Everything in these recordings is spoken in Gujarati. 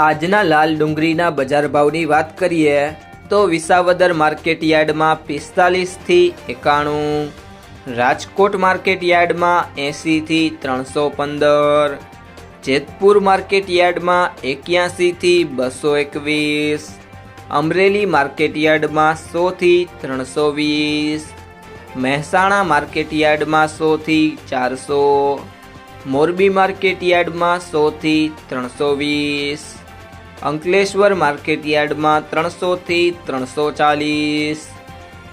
આજના લાલ ડુંગળીના બજાર ભાવની વાત કરીએ, તો વિસાવદર માર્કેટ યાર્ડમાં પિસ્તાલીસથી એકાણું, રાજકોટ માર્કેટ યાર્ડમાં એંસીથી ત્રણસો પંદર, જેતપુર માર્કેટ યાર્ડમાં એક્યાસીથી બસો એકવીસ, અમરેલી માર્કેટ યાર્ડમાં સોથી ત્રણસો વીસ, મહેસાણા માર્કેટ યાર્ડમાં સોથી ચારસો, મોરબી માર્કેટ યાર્ડમાં સોથી ત્રણસો વીસ અંકલેશ્વર માર્કેટ યાર્ડમાં ત્રણસોથી ત્રણસો ચાલીસ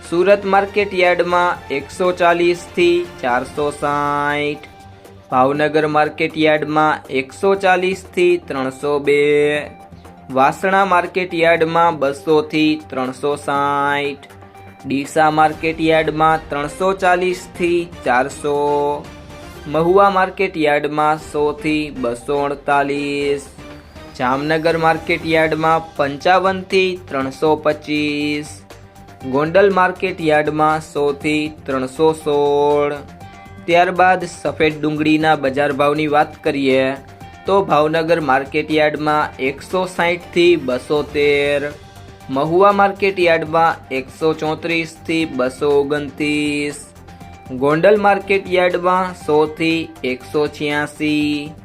સુરત માર્કેટ યાર્ડમાં એકસો ચાલીસથી ચારસો સાઠ ભાવનગર માર્કેટ યાર્ડમાં એકસો ચાલીસથી ત્રણસો બે વાસણા માર્કેટ યાર્ડમાં બસોથી ત્રણસો સાઠ ડીસા માર્કેટ યાર્ડમાં ત્રણસો ચાલીસથી ચારસો. મહુવા માર્કેટ યાર્ડમાં સોથી બસો અડતાલીસ. જામનગર માર્કેટ યાર્ડમાં પંચાવનથી ત્રણસો પચીસ. ગોંડલ માર્કેટ યાર્ડમાં સોથી ત્રણસો સોળ. ત્યારબાદ સફેદ ડુંગળીના બજાર ભાવની વાત કરીએ, તો ભાવનગર માર્કેટ યાર્ડમાં એકસો સાહીઠથી બસો તેર. મહુવા માર્કેટ યાર્ડમાં એકસો ચોત્રીસથી બસો ઓગણત્રીસ. ગોંડલ માર્કેટ યાર્ડમાં સોથી એકસો છ્યાસી.